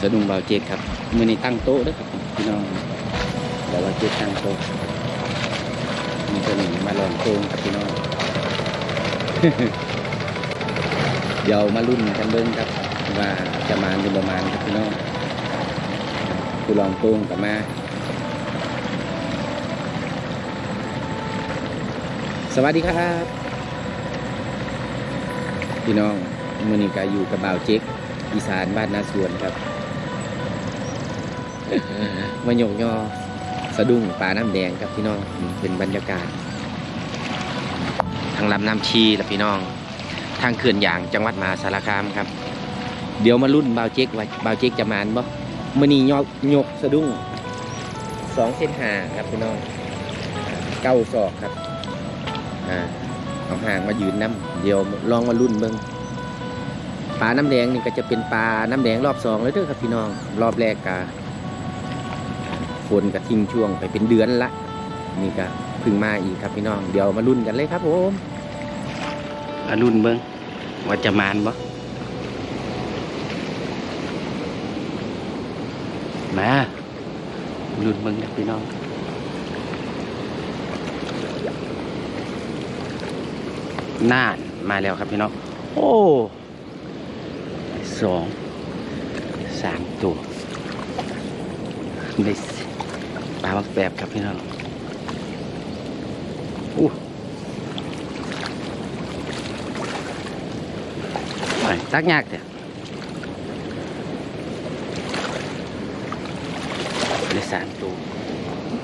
สะดุ้งเบาเจ็ดครับมือนี้ตั้งโต๊ะด้วยครับพี่น้องเดี๋ยวว่าเจ็ดตั้งโต๊ะมีตัวหนึ่งมาลองโตงครับพี่น้องเดี๋ยวมารุ่นกันเบิ้งครับ ว่าจะมาหรือประมาณครับพี่น้องคือลองโตงกับมาสวัสดีครับ พี่น้องมือนี้ก็อยู่กับบ่าวเจ๊กอีสานบ้านนาสวนครับ มาหยกยอสะดุ้งปลาน้ำแดงครับพี่น้องเป็นบรรยากาศ ทางลำน้ำชีและพี่น้อง ทางเขื่อนยางจังหวัดมหาสารคามครับ เดี๋ยวมารุ่นบ่าวเจ๊กว่าบ่าวเจ๊กจะมานบ่มือนี้ยกยกสะดุ้งสองเส้นหาครับพี่น้องเก้าศอกครับอ่าเอาห่างมายืนน้ำเดี๋ยวลองมารุ่นเบิ่งปลาน้ำแดงนี่ก็จะเป็นปลาน้ำแดงรอบสองเลยเด้อครับพี่น้อง รอบแรกกะ ฝนก็ทิ้งช่วงไปเป็นเดือนละนี่ก็พึ่งมาอีกครับพี่น้องเดี๋ยวมาลุ้นกันเลยครับผมมาลุ้นเบิ้งว่าจะมานบ่มาลุ้นเบิ้งครับพี่น้องน่านมาแล้วครับพี่น้องโอ้สองสามตัวได้ส ปลาบักแบบครับพี่น้องอู้ไปตักยากเถอะได้สามตัว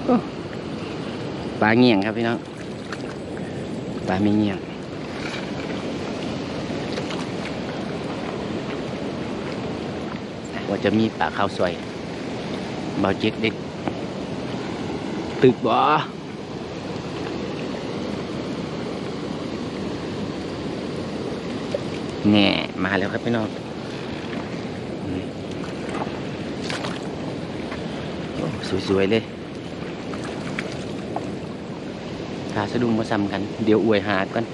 โอ้ปลาเงี่ยงครับพี่น้องปลาไม่เงี่ยงว่าจะมีปลาข้าวสวยเบาเจ็กเด็ก ตึกบ่แน่มาแล้วครับพี่น้องสวยๆเลยขาสะดุ้งมาซ้ำกัน เดี๋ยวอวยหากัน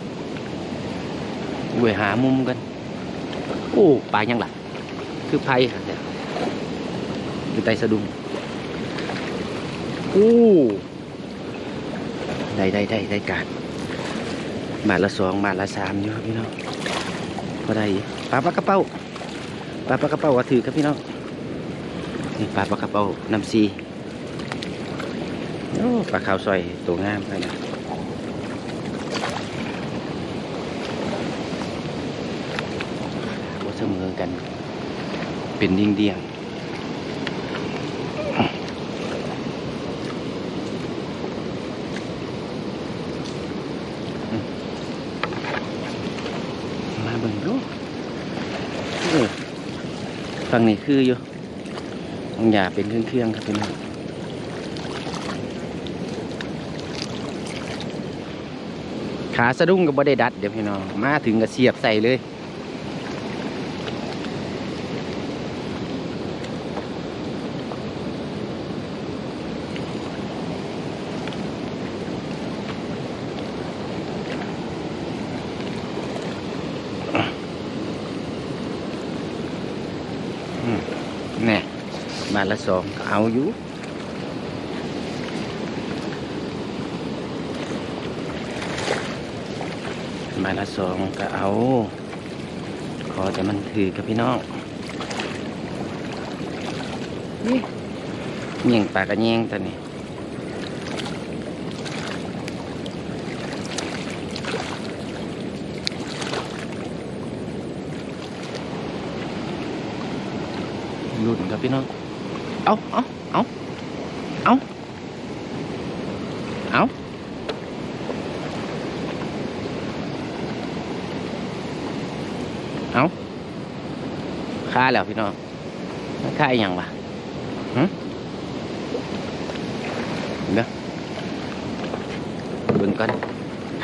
อวยหามุมกัน โอ้ปลายังหลักคือไพ่ค่ะเนี่ยคือไตสะดุ้ง อู้ได้ได้ได้ได้การบาละสองบาละสามอยู่ครับพี่น้องก็ได้ปลาปลากระเป้าปลาปลากระเป้าก็ถือครับพี่น้องนี่ปลาปลากระเป้าน้ำซีโอ้ปลาขาวซอยตัวงามไปนะว่าเสมอกัน เป็นเดียงเดียงอืมมาเบิ่งดูเออ ฝั่งนี้คืออยู่บางอย่าเป็นเครื่องเครื่องๆครับพี่น้องขาสะดุ้งกับบ่ได้ดัดเดี๋ยวพี่น้องมาถึงก็เสียบใส่เลย แน่บาละสองก็เอาอยู่บาทละสองก็เอา ขอแต่มันถือกับพี่น้องนี่เงี่ยงปากกระเงี่ยงตัวนี้รุ่นครับพี่น้อง เอาเอาเอาเอาเอาเอาค่าแล้วพี่น้องค่าอย่างวะหึเดี๋ยวเบิ่งก่อน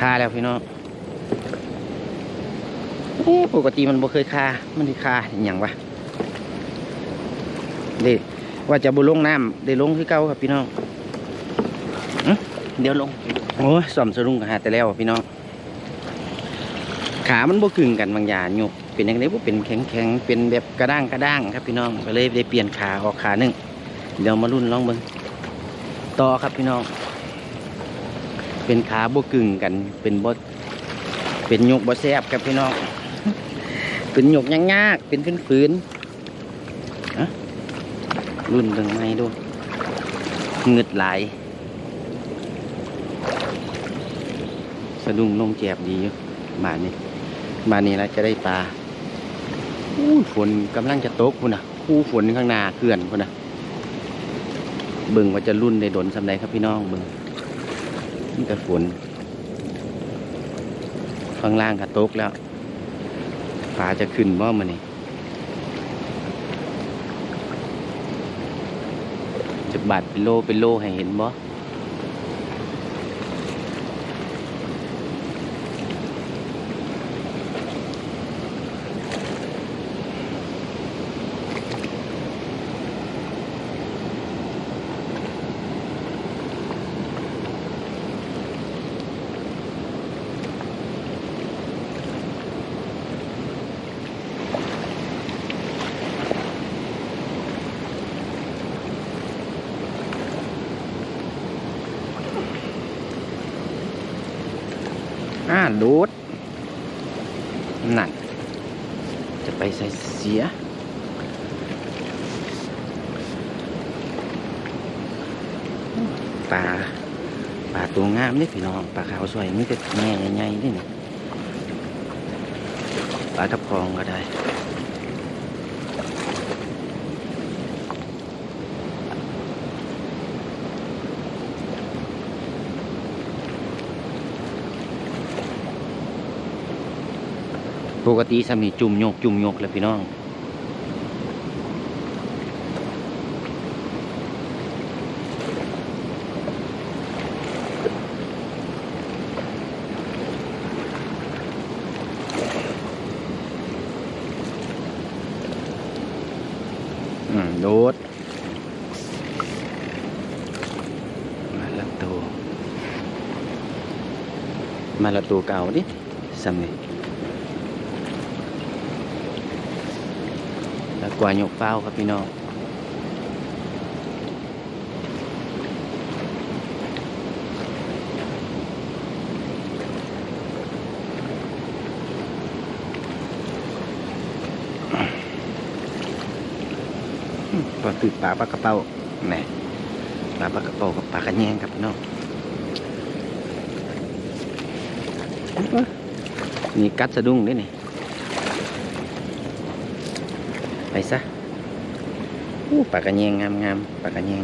ค่าแล้วพี่น้องเอ๊ะปกติมันบ่เคยค่ามันที่ค่าอย่างวะเด้ ว่าจะบุลงน้ำได้ลงคือเก่าครับพี่น้องเดี๋ยวลงโอ้ยสอมสะดุ้งกับหาแต่แล้วพี่น้อง ขามันบ่กึ่งกันบางอย่างโยกเป็นอย่างไรว่เป็นแข็งแข็งเป็นแบบกระด้างกระด้างครับพี่น้องก็เลยได้เปลี่ยนขาออกขาหนึ่งเดี๋ยวมารุ่นลองเบิ่งต่อครับพี่น้อง เป็นขาบวกึ่งกันเป็นบดเป็นยกบ่แซบครับพี่น้อง เป็นยกยากๆเป็นฝืนๆ รุ่นเบิ่งไม้ดูเงึดหลายสะดุ้งลงแจบดีอยู่บานนี้บานนี้แล้วจะได้ปลาอู้ฝนกำลังจะตกพุ่นะคู่ฝนข้างหน้าเขื่อนพุ่นะเบิ่งว่าจะรุ่นได้ดนสำใดครับพี่น้องเบิ่งนี่แต่ฝนข้างล่างก็ตกแล้วปลาจะขึ้นบ่มาเนี่ จะบาดเป็นโลเป็นโลให้เห็นบ่ ดูด นั่น จะไปใส่เสีย ปลา ปลาตัวงามนี่พี่น้อง ปลาขาวสวยนี่จะแง่ใหญ่ๆนี่นะปลาทับพองก็ได้ ปกติสามีจุ่มโยกจุ่มโยกแหล้วพี่น้องอืมโดดมาละตัวมาละตัวเก่าดิสามี แล้ว กว่าหยกเฝ้าครับพี่น้องปลาตืดปลาปลากระเป๋าแน่ปลาปลากระเป๋ากับปลากระแยงครับพี่น้องนี่กัดสะดุ้งด้วยนี่ ไปซะอู้ปลากระแยงงามงามๆปลากระแยง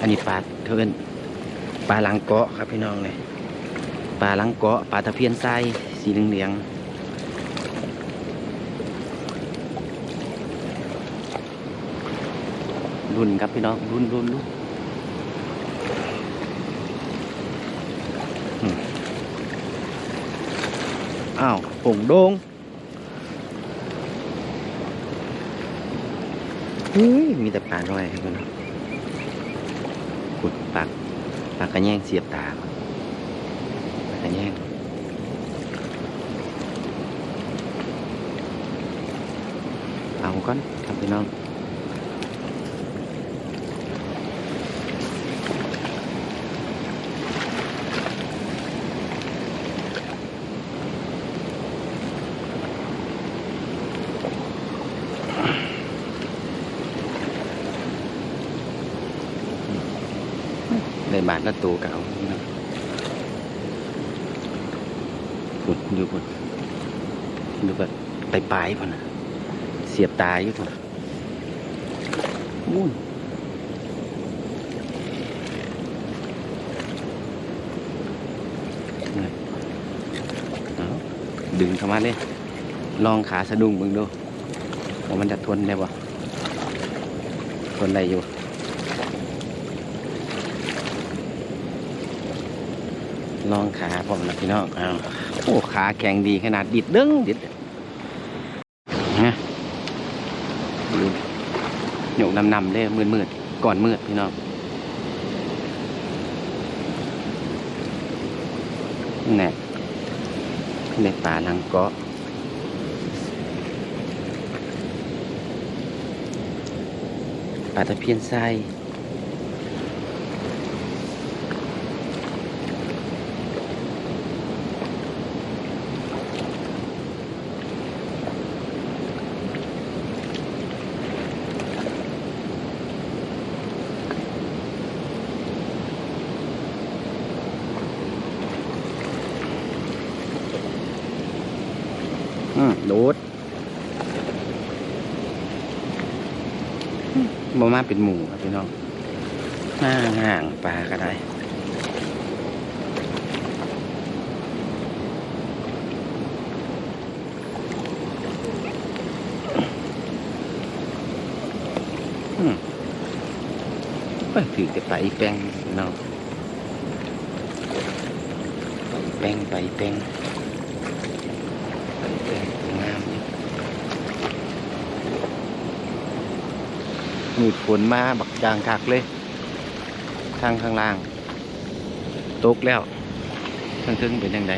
อันนี้ปลาเทินปลาลังเกาะครับพี่น้องเลยปลาลังเกาะปลาตะเพียนทรายสีเหลืองๆรุ่นครับพี่น้องรุ่นรุ่นรุ่น อ้าวผงโดงเฮ้ยมีแต่ปลาน้อยครับพี่น้องขุดปากปากกระแยงเสียบตาปากกระแยงเอาก่อนครับพี่น้อง ได้บาทละตัวเก่าพุดอยู่บนดูแบบไปปลายพุ่นนะเสียบตายอยู่พุ่นะมุ่นดึงเข้ามาเลยลองขาสะดุ้งเบิ่งดูว่ามันจะทนได้บ่ทนได้อยู่ ลองขาผมนะพี่น้องเอาโอ้ขาแข็งดีขนาดดิดดึงดิดนะหยกนำนำๆเลยมืดมืดๆก่อนมืดพี่น้องแน่ในป่านังเกาะป่าตะเพียนทราย อืมโดบ่มาเป็นหมู่ครับพี่น้องห่างห่างปลาก็ได้อืมไปถือแต่ไปแป้งเนาะแป้งไปแป้งไปแป้งงามอยู่ มืดฝนมาบักจางคักเลย ทางข้างล่าง ตกแล้วทางทึงเป็นยังไง